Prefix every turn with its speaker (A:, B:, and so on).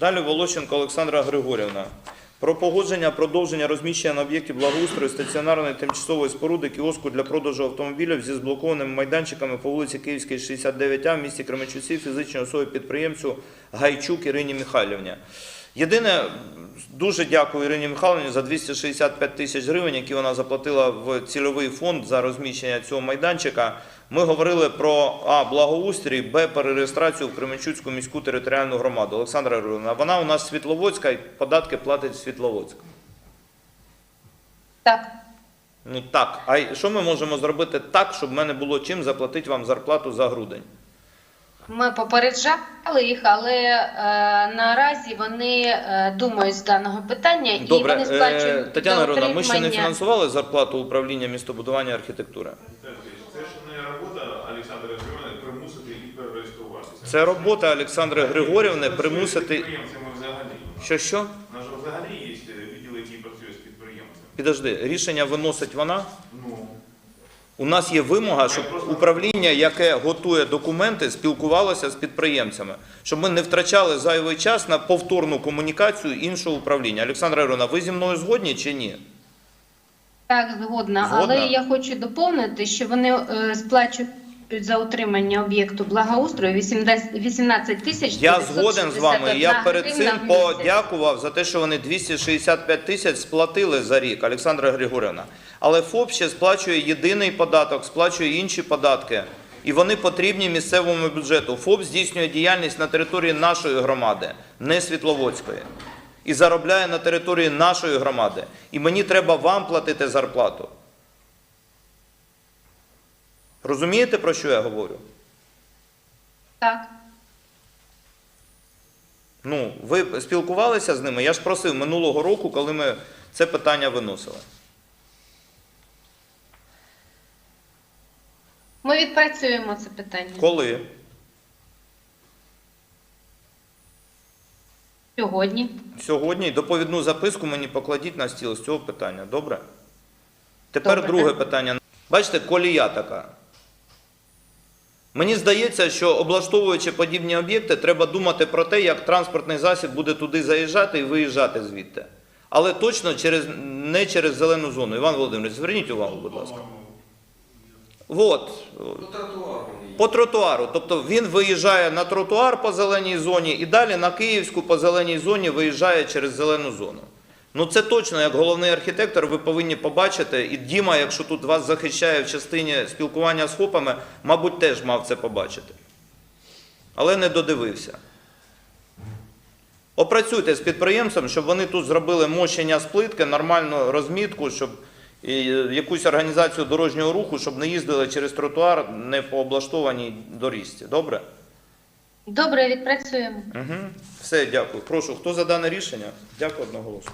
A: Далі Волощенко Олександра Григорівна. Про погодження продовження розміщення на об'єкті благоустрою стаціонарної тимчасової споруди кіоску для продажу автомобілів зі зблокованими майданчиками по вулиці Київській, 69А в місті Кременчуці фізичної особи підприємцю Гайчук Ірині Михайлівні. Єдине, дуже дякую Ірині Михайлівні за 265 тисяч гривень, які вона заплатила в цільовий фонд за розміщення цього майданчика. Ми говорили про А. Благоустрій, Б. Перереєстрацію в Кременчуцьку міську територіальну громаду. Олександра Григорівна, вона у нас Світловодська і податки платить Світловодська.
B: Так,
A: Ну так. А що ми можемо зробити так, щоб в мене було чим заплатити вам зарплату за грудень?
B: Ми попереджали їх, але е, наразі вони е, думають з даного питання і
A: Добре,
B: вони
A: е,
B: сплачують
A: Тетяна Григорівна, ми ще не фінансували зарплату управління містобудування і архітектури.
C: Це ж не робота Олександра Григорівни примусити їх перереєструватися.
A: Це робота Олександри Григорівни примусити.
C: Підприємцями взагалі.
A: Що що?
C: У нас же взагалі є відділ, який працює з підприємцями.
A: Підожди, рішення виносить вона.
C: Ну,
A: У нас є вимога, щоб управління, яке готує документи, спілкувалося з підприємцями, щоб ми не втрачали зайвий час на повторну комунікацію іншого управління. Олександра Ірина, ви зі мною згодні чи ні?
B: Так, згодна.
A: Згодна?
B: Але я хочу доповнити, що вони е, сплачують за утримання об'єкту благоустрою 18 18 тисяч.
A: Я згоден з вами. Я перед цим подякував за те, що вони 265 тисяч сплатили за рік, Олександра Григорівна. Але ФОП ще сплачує єдиний податок, сплачує інші податки. І вони потрібні місцевому бюджету. ФОП здійснює діяльність на території нашої громади, не Світловодської. І заробляє на території нашої громади. І мені треба вам платити зарплату. Розумієте, про що я говорю?
B: Так.
A: Ну, ви спілкувалися з ними? Я ж просив минулого року, коли ми це питання виносили.
B: Ми відпрацюємо це питання
A: Коли?
B: сьогодні.
A: Сьогодні доповідну записку мені покладіть на стіл з цього питання. Добре? Тепер
B: Добре.
A: друге питання. Бачите, колія така. Мені здається, що облаштовуючи подібні об'єкти, треба думати про те, як транспортний засіб буде туди заїжджати і виїжджати звідти. Але точно через, не через зелену зону. Іван Володимирович, зверніть увагу, будь ласка. От.
D: По тротуару
A: По тротуару. Тобто він виїжджає на тротуар по зеленій зоні і далі на Київську по зеленій зоні виїжджає через зелену зону. Ну це точно, як головний архітектор, ви повинні побачити. І Діма, якщо тут вас захищає в частині спілкування з ФОПами, мабуть, теж мав це побачити. Але не додивився. Опрацюйте з підприємцем, щоб вони тут зробили мощення з плитки, нормальну розмітку, щоб і е, якусь організацію дорожнього руху, щоб не їздили через тротуар не по облаштованій доріжці. Добре?
B: Добре, відпрацюємо.
A: Угу. Все, дякую. Прошу, хто за дане рішення? Дякую одноголосно.